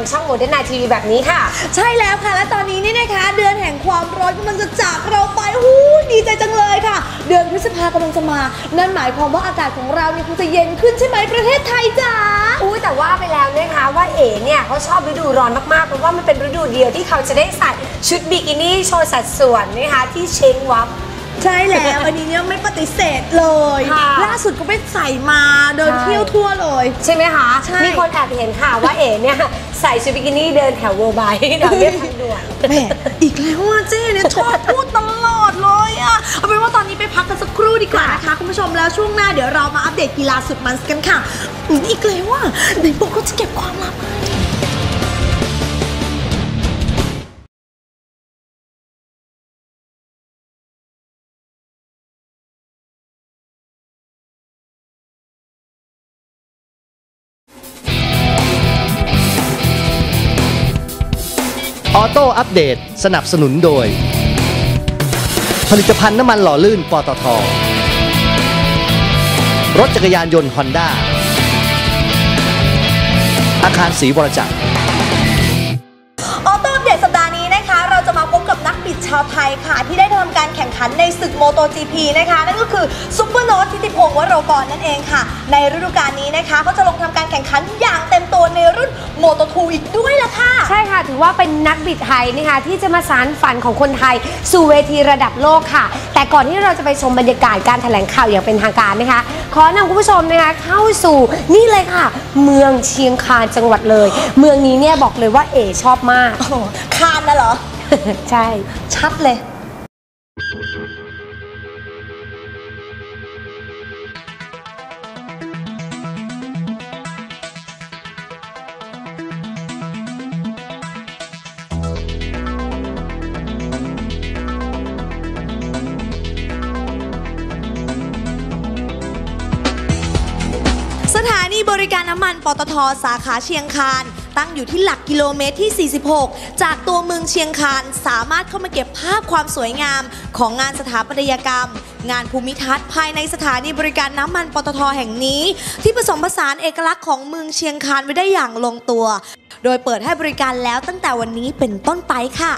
างช่องโมเดิร์นไนทีวีแบบนี้ค่ะ ใช่แล้วค่ะ และตอนนี้นี่นะคะ เดือนแห่งความร้อนกำลังจะจากเราไปหูดีใจจังเลยค่ะ เดือนพฤษภากำลังจะมา นั่นหมายความว่าอากาศของเราเนี่ยคงจะเย็นขึ้นใช่ไหมประเทศไทยจ๋าอุ้ยแต่ว่าไปแล้วนะคะว่าเอ๋เนี่ยเขาชอบฤดูร้อนมากๆเพราะว่ามันเป็นฤดูเดียวที่เขาจะได้ใส่ชุดบิกินี่โชว์สัดส่วนนะคะที่เชงวับ ใช่แล้วอันนี้เนี่ยไม่ปฏิเสธเลย ค่ะ ล่าสุดก็ไปใส่มาเดินใช่เที่ยวทั่วเลย ใช่ไหมคะ ใช่ มีคนแอบเห็นค่ะว่าเอ๋เนี่ยใส่ชุดบิกินี่เดินแถวเวอร์ไบแถวเรียบทางด่วน แหมอีกแล้วอะเจ๊เนี่ยชอบพูดตลอดเลยอะ เอาเป็นว่าตอนนี้ไปพักกันสักครู่ดีกว่านะคะ คุณผู้ชมแล้วช่วงหน้าเดี๋ยวเรามาอัปเดตกีฬาสุดมันกันค่ะอืมอีกแล้วอะไหนบอกก็จะเก็บความลับไว้ อัปเดต สนับสนุนโดย ผลิตภัณฑ์น้ำมันหล่อลื่นปตท รถจักรยานยนต์ฮอนด้าอาคารศรีวรจักร ชาวไทยค่ะ ที่ได้ทำการแข่งขันในศึกโมโต GP นะคะ นั่นก็คือซุปเปอร์โนตทิติพงศ์วโรกรนั่นเองค่ะ ในฤดูกาลนี้นะคะเขาจะลงทำการแข่งขันอย่างเต็มตัวในรุ่นโมโตทูอีกด้วยล่ะค่ะ ใช่ค่ะ ถือว่าเป็นนักบิดไทยนะคะที่จะมาสารฝันของคนไทย สู่เวทีระดับโลกค่ะ แต่ก่อนที่เราจะไปชมบรรยากาศการแถลงข่าวอย่างเป็นทางการนะคะ ขอนำคุณผู้ชมนะคะเข้าสู่นี่เลยค่ะ เมืองเชียงคานจังหวัดเลย เมืองนี้เนี่ยบอกเลยว่าเอ๋ชอบมากโอ้โหคานน่ะเหรอ ใช่ ชัดเลยสถานีบริการน้ำมันปตทสาขาเชียงคาน ตั้งอยู่ที่หลักกิโลเมตรที่ 46 จากตัวเมืองเชียงคานสามารถเข้ามาเก็บภาพความสวยงามของงานสถาปัตยกรรม งานภูมิทัศน์ภายในสถานีบริการน้ำมันปตทแห่งนี้ ที่ผสมผสานเอกลักษณ์ของเมืองเชียงคานไว้ได้อย่างลงตัว โดยเปิดให้บริการแล้วตั้งแต่วันนี้เป็นต้นไปค่ะ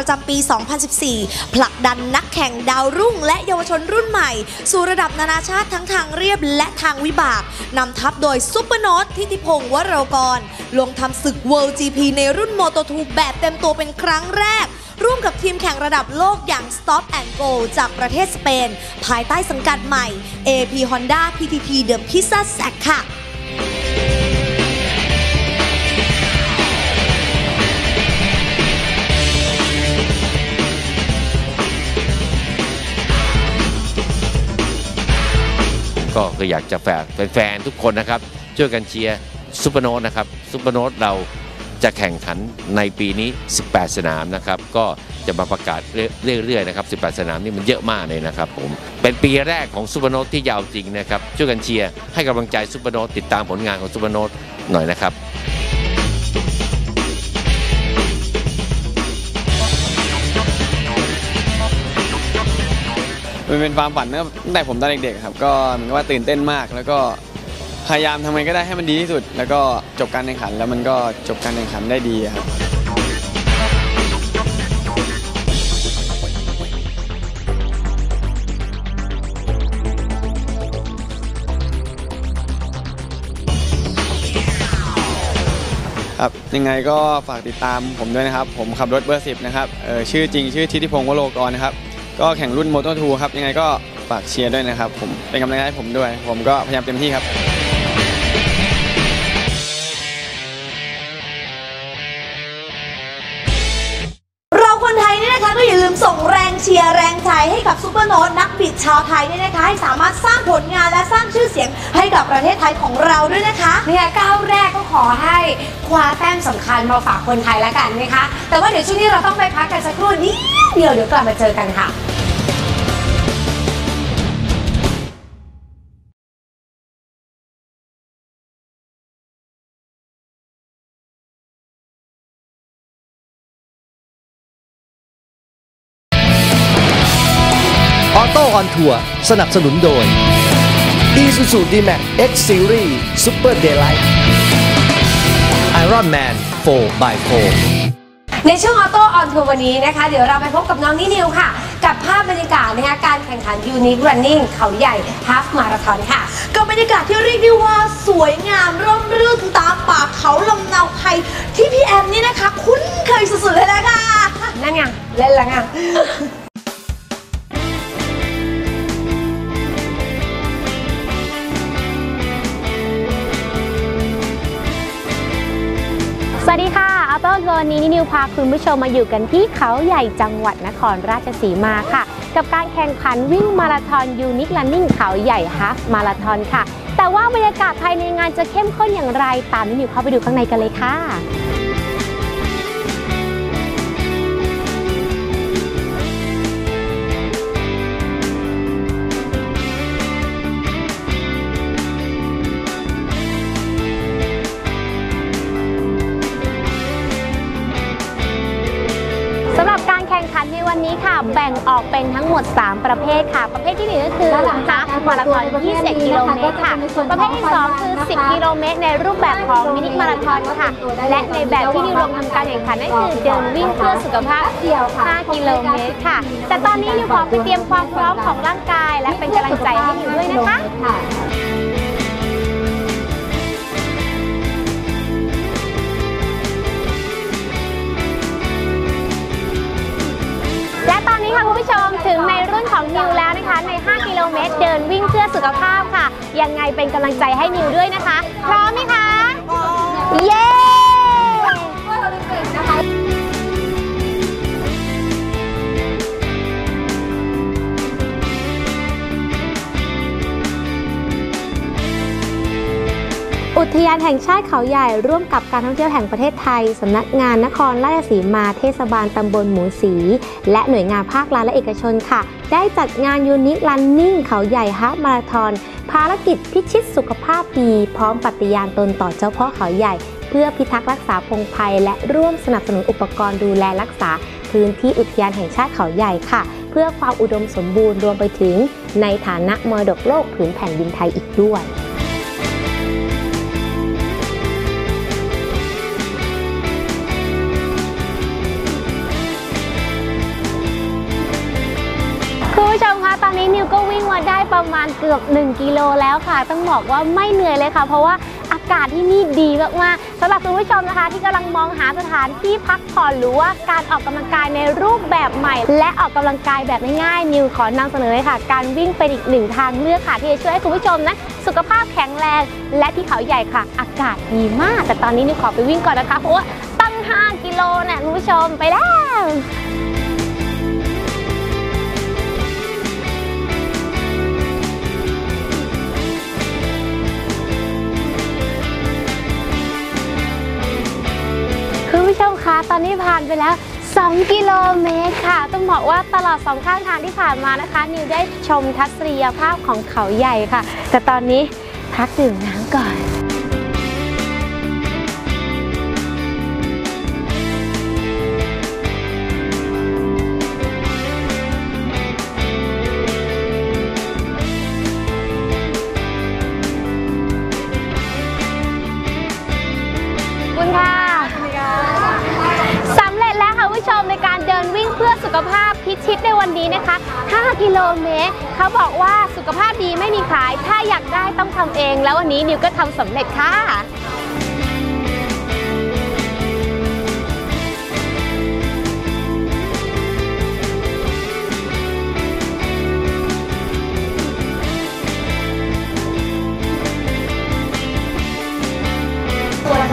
ประจำปี 2014 ผลักดันนักแข่งดาวรุ่ง และเยาวชนรุ่นใหม่ สู่ระดับนานาชาติทั้งทางเรียบและทางวิบากนำทัพโดยซุปเปอร์โนตทิติพงศ์วโรกร ลงทำศึก World GP ในรุ่น Moto 2แบบเต็มตัวเป็นครั้งแรก ร่วมกับทีมแข่งระดับโลกอย่าง Stop and Go จากประเทศสเปน ภายใต้สังกัดใหม่ AP Honda PTT The Pizza Sack ค่ะ ก็คืออยากจะฝากแฟนๆทุกคนนะครับ ช่วยกันเชียร์ซูเปอร์โนตนะครับซูเปอร์โนตเราจะแข่งขันในปีนี้ 18 สนามนะครับ ก็จะมาประกาศเรื่อยๆนะครับ 18 สนามนี่มันเยอะมากเลยนะครับผม เป็นปีแรกของซูเปอร์โนตที่ยาวจริงนะครับ ช่วยกันเชียร์ให้กำลังใจซูเปอร์โนตติดตามผลงานของซูเปอร์โนตหน่อยนะครับ มันเป็นความฝันตั้งแต่ผมตอนเด็กๆครับก็เหมือนกับว่าตื่นเต้นมาก แล้วก็พยายามทำไงก็ได้ให้มันดีที่สุด แล้วก็จบการแข่งขันแล้วมันก็จบการแข่งขันได้ดีครับ ครับยังไงก็ฝากติดตามผมด้วยนะครับ ผมขับรถเบอร์สิบนะครับเอ่อชื่อจริงชื่อทิติพงศ์วโรกรนะครับ ก็แข่งรุ่นมอเตอร์ทูครับยังไงก็ฝากเชียร์ด้วยนะครับผมเป็นกำลังใจให้ผมด้วย ผมก็พยายามเต็มที่ครับเราคนไทยเนี่ยนะคะก็อย่าลืมส่งแรงเชียร์แรงใจให้กับซูเปอร์โน้ตนักบิดชาวไทยเนี่ยนะคะให้สามารถสร้างผลงานและสร้างชื่อเสียงให้กับประเทศไทยของเราด้วยนะคะเนี่ยก้าวแรกก็ขอให้คว้าแต้มสำคัญมาฝากคนไทยแล้วกันนะคะ แต่ว่าเดี๋ยวช่วงนี้เราต้องไปพักกันสักครู่นิดเดียวเดี๋ยวกลับมาเจอกันค่ะ ออโต้ออนทัวร์สนับสนุนโดย Isuzu D-Max X Series Super Daylight Iron Man 4x4 ในช่วงออโต้ออนทัวร์วันนี้นะคะ เดี๋ยวเราไปพบกับน้องนินิวค่ะ กับภาพบรรยากาศนะคะการแข่งขันยูนิครันนิ่งเขาใหญ่ฮาฟมาราธอนค่ะ กับบรรยากาศที่เรียกได้ว่าสวยงามร่มรื่นตามป่าเขาลำเนาไพรที่พี่แอมนี่นะคะ คุ้นเคยสุดๆเลยละค่ะนั่นไงเล่นแล้วไง วันนี้นิวพาคุณผู้ชมมาอยู่กันที่เขาใหญ่จังหวัดนครราชสีมาค่ะ กับการแข่งขันวิ่งมาราธอนยูนิคลันนิ่งเขาใหญ่ฮาฟมาราธอนค่ะ แต่ว่าบรรยากาศภายในงานจะเข้มข้นอย่างไร ตามนิวเข้าไปดูข้างในกันเลยค่ะ นในวันนี้ค่ะแบ่งออกเป็นทั้งหมด 3 ประเภทค่ะ ประเภทที่หนึ่งก็คือฮาฟมาราธอน21กิโลเมตรค่ะ ประเภทที่ 2 คือ 10 กิโลเมตร ในรูปแบบของมินิมาราธอนค่ะ และในแบบที่นิวลงทำการแข่งขันนั่นคือเดินวิ่งเพื่อสุขภาพ 5 กิโลเมตรค่ะ แต่ตอนนี้นิวขอไปเตรียมความพร้อมของร่างกาย และเป็นกำลังใจให้นิวด้วยนะคะ นี้ค่ะคุณผู้ชมถึงในรุ่นของนิวแล้วนะคะ ใน 5 กิโลเมตร เดินวิ่งเพื่อสุขภาพค่ะ ยังไงเป็นกำลังใจให้นิวด้วยนะคะ พร้อมไหมคะ ทยานแห่งชาติเขาใหญ่ร่วมกับการท่องเที่ยวแห่งประเทศไทย สำนักงานนครราชสีมาเทศบาลตำบลหมูสี และหน่วยงานภาครัฐและเอกชนค่ะ ได้จัดงานยูนิคลันนิ่งเขาใหญ่ฮามาราธอนภารกิจพิชิตสุขภาพดี พร้อมปฏิญาณตนต่อเจ้าพ่อเขาใหญ่ เพื่อพิทักษ์รักษาพงภัยและร่วมสนับสนุนอุปกรณ์ดูแลรักษา พื้นที่อุทยานแห่งชาติเขาใหญ่ค่ะ เพื่อความอุดมสมบูรณ์รวมไปถึง ในฐานะมรดกโลกผืนแผ่นดินไทยอีกด้วย ประมาณเกือบ 1 กิโลแล้วค่ะ ต้องบอกว่าไม่เหนื่อยเลยค่ะ เพราะว่าอากาศที่นี่ดีมากๆสำหรับคุณผู้ชมนะคะ ที่กำลังมองหาสถานที่พักผ่อนหรือว่าการออกกำลังกายในรูปแบบใหม่ และออกกำลังกายแบบง่ายๆนิวขอนำเสนอเลยค่ะ การวิ่งเป็นอีกหนึ่งทางเลือกค่ะ ที่จะช่วยให้คุณผู้ชมนั้นสุขภาพแข็งแรง และที่เขาใหญ่ค่ะ อากาศดีมาก แต่ตอนนี้นิวขอไปวิ่งก่อนนะคะเพราะว่าตั้ง 5 กิโลน่ะคุณผู้ชมไปแล้ว ผู้ชมคะตอนนี้ผ่านไปแล้ว 2 กิโลเมตรค่ะ ต้องบอกว่าตลอดสองข้างทางที่ผ่านมานะคะ นิวได้ชมทัศนียภาพของเขาใหญ่ค่ะ แต่ตอนนี้พักดื่มน้ำก่อนน นี้นะคะ 5 กิโลเมตรเขาบอกว่าสุขภาพดีไม่มีขาย ถ้าอยากได้ต้องทำเอง แล้ววันนี้นิวก็ทำสำเร็จค่ะ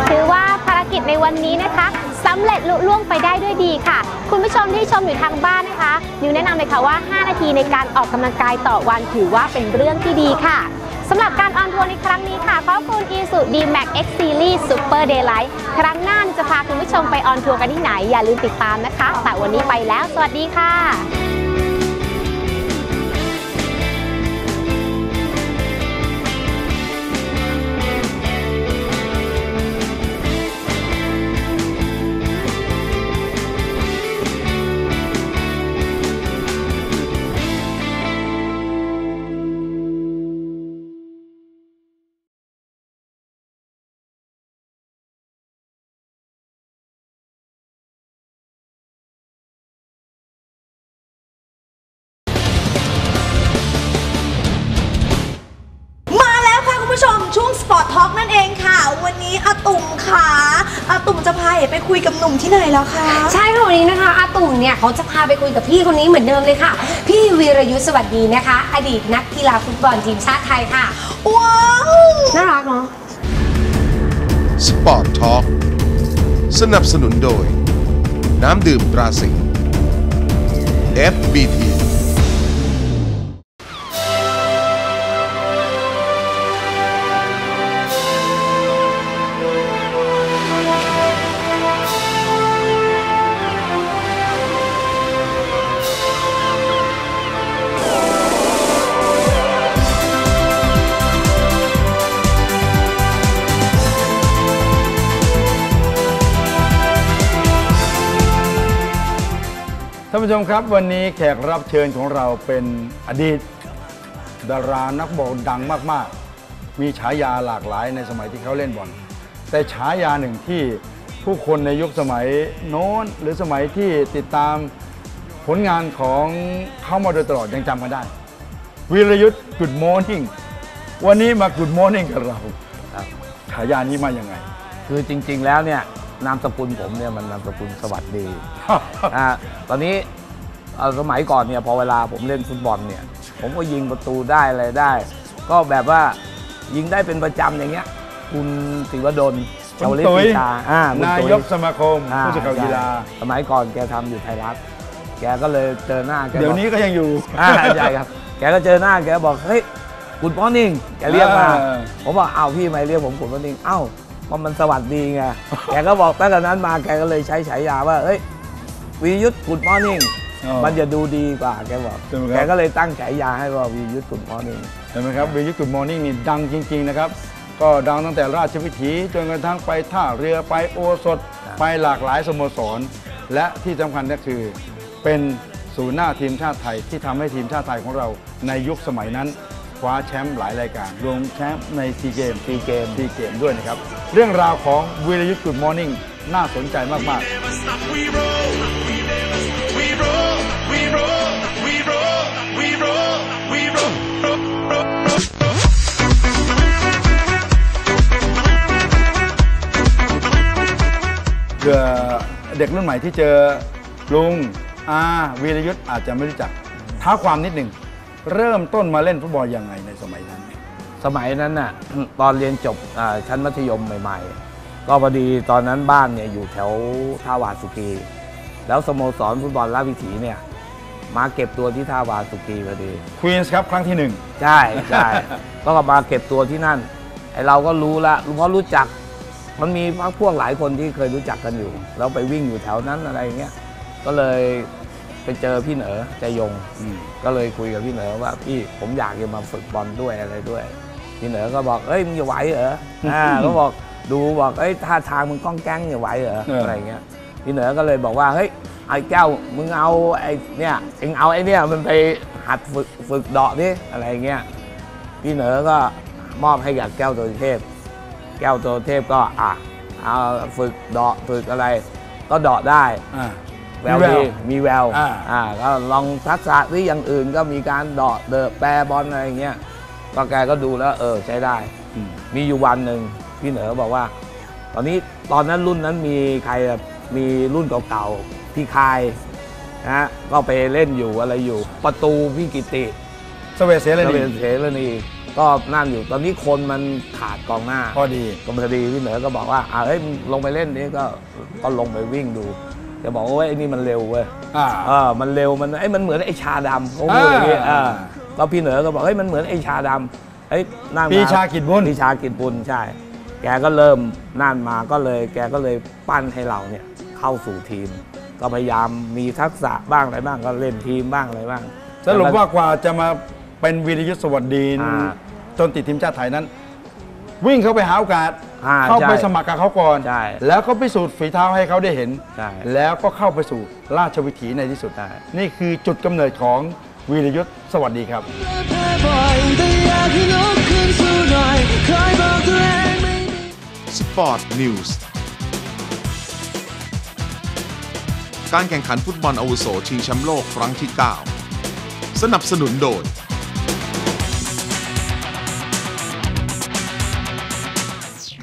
ถือว่าภารกิจในวันนี้นะคะ สำเร็จลุล่วงไปได้ด้วยดีค่ะ คุณผู้ชมที่ชมอยู่ทางบ้านนะคะนิวแนะนำเลยค่ะว่า 5 นาทีในการออกกำลังกายต่อวันถือว่าเป็นเรื่องที่ดีค่ะสำหรับการออนทัวร์ในครั้งนี้ค่ะขอบคุณ i s u D-Max X Series Super Daylight ครั้งหน้าจะพาคุณผู้ชมไปออนทัวร์กันที่ไหน อย่าลืมติดตามนะคะ แต่วันนี้ไปแล้ว สวัสดีค่ะ อาตุ่มขาอาตุ่มจะพาเอ๋ไปคุยกับหนุ่มที่ไหนแล้วคะใช่ค่ะวันนี้นะคะอาตุ่มเนี่ยเขาจะพาไปคุยกับพี่คนนี้เหมือนเดิมเลยค่ะ พี่วีรยุทธสวัสดีนะคะ อดีตนักกีฬาฟุตบอลทีมชาติไทยค่ะว้าวน่ารักเนาะสปอร์ตทอล์กสนับสนุนโดย น้ำดื่มตราสิงห์ FBT ผู้ชมครับวันนี้แขกรับเชิญของเราเป็นอดีต ดารานักบอลดังมาก ๆ มีฉายาหลากหลายในสมัยที่เขาเล่นบอลแต่ฉายาหนึ่งที่ผู้คนในยุคสมัยโน้น หรือสมัยที่ติดตามผลงานของเขามาโดยตลอดยังจำกันได้วีรยุทธ์ Good Morning วันนี้มา Good Morning กับเราฉายานี้มาอย่างไง คือจริง ๆ แล้วเนี่ย นามสกุลผมเนี่ยมันนามสกุลสวัสดีอ่าตอนนี้เอ่อสมัยก่อนเนี่ยพอเวลาผมเล่นฟุตบอลเนี่ย ผมก็ยิงประตูได้อะไรได้ ก็แบบว่ายิงได้เป็นประจำอย่างเงี้ย คุณศิวดลคุณชาวลิตุ๋ยปิตาอ่าคุณนาตุ๋ยกสมาคมอ่ผู้สื่อข่าวกีฬาใช่สมัยก่อนแกทำอยู่ไทยรัฐ แกก็เลยเจอหน้าแกเดี๋ยวบอกนี้ก็ยังอยู่อ่าใช่ครับ แกก็เจอหน้าแกบอกเฮ้ยกุดมอร์นิ่งแกเรียกมาเออผมบอกอ้าวพี่ทำไม่เรียกผมกุดมอร์นิ่งเอ้า เพราะมันสวัสดีไง แกก็บอกตั้งแต่นั้นมาแกก็เลยใช้ฉายาว่าเฮ้ยวียุทธกุดมอร์นิ่งอ๋อมันจะดูดีกว่าแกบอกใช่ไหมครับแกก็เลยตั้งฉายาให้ว่าวียุทธกุดมอร์นิ่งเห็นไหมครับวิยุกุดมอร์นิ่งนี่ดังจริง ๆ นะครับ ก็ดังตั้งแต่ราชวิถีจนกระทั่งไปท่าเรือไปโอสถครับไปหลากหลายสโมสร และที่สำคัญก็คือเป็นศูนย์หน้าทีมชาติไทยที่ทำให้ทีมชาติไทยของเราในยุคสมัยนั้น คว้าแชมป์หลายรายการรวมแชมป์ในซีเกมซีเกมซีเกมด้วยนะครับ เรื่องราวของวีรยุทธ์กุดมอร์นิ่งน่าสนใจมาก ๆเผื่อเด็กรุ่นใหม่ที่เจอลุงอาวีรยุทธ์อาจจะไม่รู้จักท้าความนิดหนึ่ง เริ่มต้นมาเล่นฟุตบอลยังไงในสมัยนั้น สมัยนั้นน่ะตอนเรียนจบอ่าชั้นมัธยมใหม่ ๆ ก็พอดีตอนนั้นบ้านเนี่ยอยู่แถวท่าวาสุกี แล้วสโมสรฟุตบอลราชวิถีเนี่ยมาเก็บตัวที่ท่าวาสุกีพอดีควีนส์ครับครั้งที่หนึ่งใช่ใช่ก็มาเก็บตัวที่นั่นไอเราก็รู้ละเพราะรู้จักมันมีพักพวกหลายคนที่เคยรู้จักกันอยู่ แล้วไปวิ่งอยู่แถวนั้นอะไรอย่างเงี้ยก็เลย ไปเจอพี่เหนอใจยง ก็เลยคุยกับพี่เหนอว่าพี่ผมอยากจะมาฝึกบอลด้วยอะไรด้วย พี่เหนอก็บอกเอ้ยมึงจะไหวเหรออ่าก็บอกดูบอกเอ้ยท่าทางมึงก้องแก๊งจะไหวเหรอเออออะไรเงี้ยพี่เหนอก็เลยบอกว่าเฮ้ยไอ้แก้วมึงเอาไอ้เนี่ยเอ็งเอาไอ้เนี่ยมันไปหัดฝึกฝึกเดาะดิอะไรเงี้ยพี่เหนอก็มอบให้กับแก้วตัวเทพ แก้วตัวเทพก็อะเอาฝึกเดาะฝึกอะไร ก็เดาะได้อ่า แววมีแววดีมีแววอ่า อ่าก็ลองทักษะที่อย่างอื่นก็มีการเดาะเดอะแปรบอลอะไรอย่างเงี้ยก็แกก็ดูแล้ว เออใช้ได้ อืมมีอยู่วันหนึ่งพี่เหนือบอกว่า ตอนนี้ตอนนั้นรุ่นนั้นมีใครอะมีรุ่นเก่าๆพี่คายนะฮะก็ไปเล่นอยู่อะไรอยู่ ประตูพี่กิติสเวเสเลก็นีเป็นเสรณีก็นั่นอยู่ ตอนนี้คนมันขาดกองหน้า พอดีก็พอดีพี่เหนือก็บอกว่าอ่าเฮ้ยมึงลงไปเล่นนี้ก็ก็ลงไปวิ่งดู แกบอกว่าเว้ยไอ้นี่มันเร็วเว้ยอ่า เออมันเร็วมันไอ้ยมันเหมือนไอ้ชาดำเขาพูดอย่างนี้อ่าเออแล้วพี่เหนือก็บอกเฮ้ยมันเหมือนไอ้ชาดำเฮ้ยนั่งมปีชากิจบุญ ปีชากิจบุญใช่ แกก็เริ่มนั่นมาก็เลย แกก็เลยปั้นให้เราเนี่ยเข้าสู่ทีม ก็พยายามมีทักษะบ้างอะไรบ้างก็เล่นทีมบ้างอะไรบ้าง สรุปว่ากว่าจะมาเป็นวีรยุทธสวัสดีอ่า จนติดทีมชาติไทยนั้น วิ่งเข้าไปหาโอกาส อ่าเข้าไปใช่สมัครกับเขาก่อน ใช่แล้วก็พิสูจน์ฝีเท้าให้เขาได้เห็น ใช่แล้วก็เข้าไปสู่ราชวิถีในที่สุด ใช่ นี่คือจุดกำเนิดของวีรยุทธสวัสดีครับสปอร์ตนิวส์การแข่งขันฟุตบอลอาวุโสชิงแชมป์โลกครั้งที่ 9 สนับสนุนโดย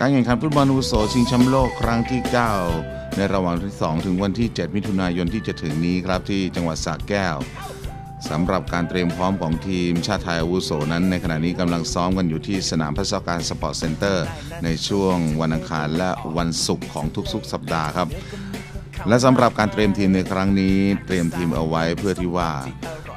การแข่งขันฟุตบอลอุโสชิงแชมป์โลกครั้งที่ 9 ในระหว่างวันที่ 2 ถึงวันที่ 7 มิถุนายนที่จะถึงนี้ครับที่จังหวัดสระแก้วสำหรับการเตรียมพร้อมของทีมชาติไทยอาวุโสนั้น ในขณะนี้กำลังซ้อมกันอยู่ที่สนามพัฒนาการสปอร์ตเซ็นเตอร์ ในช่วงวันอังคารและวันศุกร์ของทุกๆ สัปดาห์ครับ และสำหรับการเตรียมทีมในครั้งนี้ เตรียมทีมเอาไว้เพื่อที่ว่า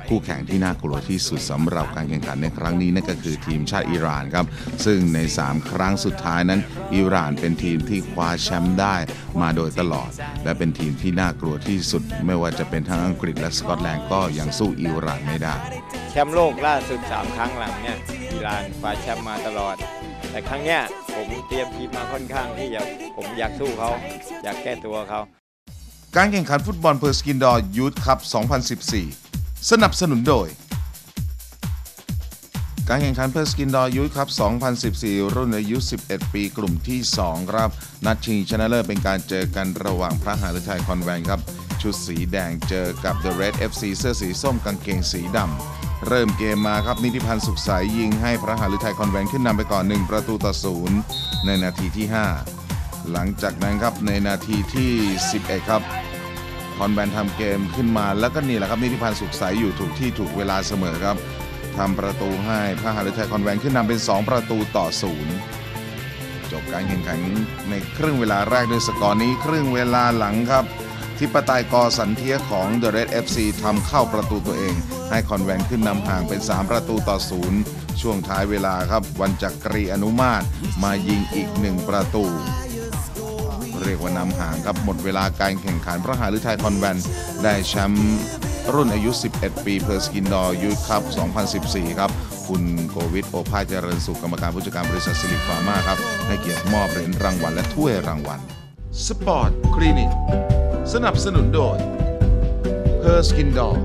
คู่แข่งที่น่ากลัวที่สุดสำหรับการแข่งขันในครั้งนี้นั่นก็คือทีมชาติอิหร่านครับ ซึ่งใน 3 ครั้งสุดท้ายนั้น อิหร่านเป็นทีมที่คว้าแชมป์ได้มาโดยตลอด และเป็นทีมที่น่ากลัวที่สุด ไม่ว่าจะเป็นทั้งอังกฤษและสกอตแลนด์ก็ยังสู้อิหร่านไม่ได้ แชมป์โลกล่าสุด 3 ครั้งหลังเนี่ยอิหร่านคว้าแชมป์มาตลอด แต่ครั้งเนี้ยผมเตรียมทีมมาค่อนข้างที่จะผมอยากสู้เขาอยากแก้ตัวเขาการแข่งขันฟุตบอลเพอร์สกินดอร์ยูทคัพ 2014 สนับสนุนโดย การแข่งขันเพอร์สกินดอร์ยูทคัพ2014 รุ่นอายุ 11 ปีกลุ่มที่ 2 ครับ นัดชิงชนะเลิศเป็นการเจอกันระหว่างพระหฤทัยคอนแวนครับ ชุดสีแดงเจอกับ The Red FC เสื้อสีส้มกางเกงสีดำเริ่มเกมมาครับนิติพันธ์สุขใสยยิงให้พระหฤทัยคอนแวนขึ้นนำไปก่อน 1 ประตูต่อศูนย์ในนาทีที่ 5 หลังจากนั้นครับในนาทีที่ 11 ครับ คอนแบนทำเกมขึ้นมาแล้วก็นี่แหละครับนิติพันธ์สุขใสอยู่ถูกที่ถูกเวลาเสมอครับทำประตูให้พระหฤทัยคอนแวนขึ้นนำเป็น 2 ประตูต่อศูนย์จบการแข่งขันในครึ่งเวลาแรกด้วยสกอร์นี้ ครึ่งเวลาหลังครับ ทิปไตายกอสันเทียของ The Red FC ทำเข้าประตูตัวเอง ให้คอนแวนขึ้นนำห่างเป็น 3 ประตูต่อศูนย์ช่วงท้ายเวลาครับ วันจักรีอนุมาตมายิงอีกหนึ่งประตู เรียกว่านำห่างครับหมดเวลาการแข่งขันพระหฤทัยคอนแวนต์ได้แชมป์รุ่นอายุ 11 ปีเพอร์สกินดอร์ยูทคัพ2014 ครับ คุณโกวิทโอภาสเจริญสุขกรรมการผู้จัดการบริษัทซิลิฟาร์มาครับให้เกียรติมอบเหรียญรางวัลและถ้วยรางวัลสปอร์ตคลินิกสนับสนุนโดยเพอร์สกินดอร์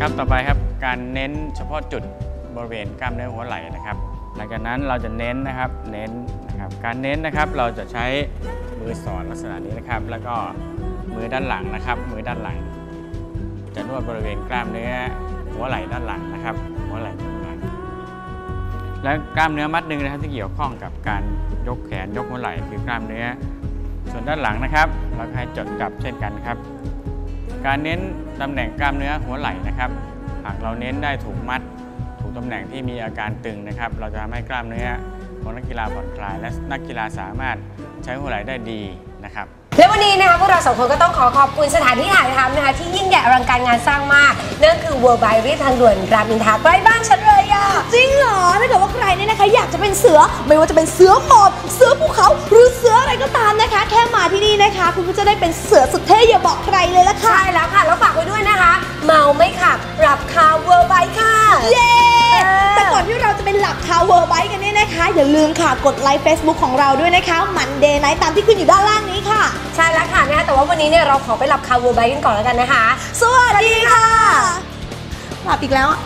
ครับต่อไปครับการเน้นเฉพาะจุดบริเวณกล้ามเนื้อหัวไหล่นะครับ หลังจากนั้นเราจะเน้นนะครับเน้นนะครับ การเน้นนะครับเราจะใช้มือสอนลักษณะนี้นะครับ แล้วก็มือด้านหลังนะครับ มือด้านหลัง จะนวดบริเวณกล้ามเนื้อหัวไหล่ด้านหลังนะครับ หัวไหล่ด้านหลัง และกล้ามเนื้อมัดหนึ่งนะครับที่เกี่ยวข้องกับการยกแขนยกหัวไหล่คือกล้ามเนื้อ ส่วนด้านหลังนะครับ เราให้จดจับเช่นกันครับ การเน้นตำแหน่งกล้ามเนื้อหัวไหล่นะครับ หากเราเน้นได้ถูกมัด ถูกตำแหน่งที่มีอาการตึงนะครับ เราจะทำให้กล้ามเนื้อ ของนักกีฬาผ่อนคลาย และนักกีฬาสามารถใช้หัวไหล่ได้ดีนะครับ และวันนี้นะคะพวกเราสองคนก็ต้องขอขอบคุณสถานที่ถ่ายทำนะคะที่ยิ่งใหญ่อลังการงานสร้างมาก นั่นคือ World by เรียบทางด่วนรามอินทราใกล้บ้านฉันเลยอะจริงเหรอถ้าเกิดว่าใครเนี่ยนะคะ อยากจะเป็นเสือไม่ว่าจะเป็นเสือหมอบเสือภูเขาหรือเสืออะไรก็ตามนะคะ แค่มาที่นี่นะคะ คุณก็จะได้เป็นเสือสุดเท่อย่าบอกใครเลยละค่ะ ใช่แล้วค่ะ อย่าลืมค่ะกดไลค์ Facebook ของเราด้วยนะคะมันเดย์ไนตามที่ขึ้นอยู่ด้านล่างนี้ค่ะ ใช่แล้วค่ะนะคะแต่ว่าวันนี้เนี่ยเราขอไปหลับคา World by กันก่อนแล้วกันนะคะ สวัสดีค่ะหลับอีกแล้วอะ